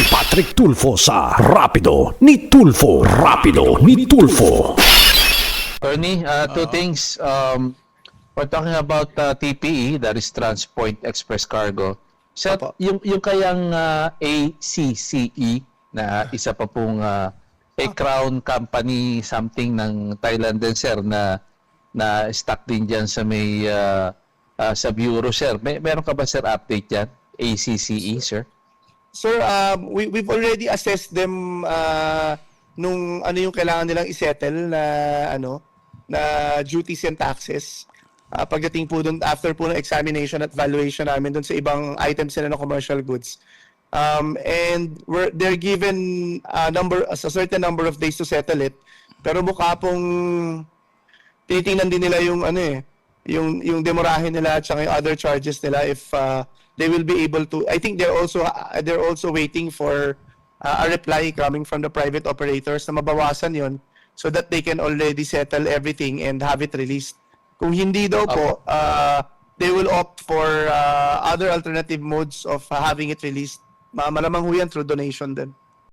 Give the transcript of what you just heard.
si Patrick Tulfo sa Rapido ni Tulfo. Rapido ni Tulfo. Attorney, uh, two things. Um, we're talking about uh, TPE, that is Transpoint Express Cargo. So, Opo. yung, yung kayang uh, ACCE na isa pa pong uh, a crown company something ng Thailand din sir na na stock din diyan sa may uh, uh, sa bureau sir. May meron ka ba sir update diyan? ACCE sir? Sir, um, we, we've already assessed them uh, nung ano yung kailangan nilang isettle na ano na duties and taxes. Uh, pagdating po dun, after po ng examination at valuation namin dun sa ibang items nila ng commercial goods. Um, and we're, they're given a number, a certain number of days to settle it. Pero mukha pong tinitingnan din nila yung ano eh, yung yung demorahin nila at saka yung other charges nila if uh, they will be able to I think they're also uh, they're also waiting for uh, a reply coming from the private operators na mabawasan yon so that they can already settle everything and have it released. Kung hindi daw po, uh, they will opt for uh, other alternative modes of having it released. Ma malamang ho yan through donation din.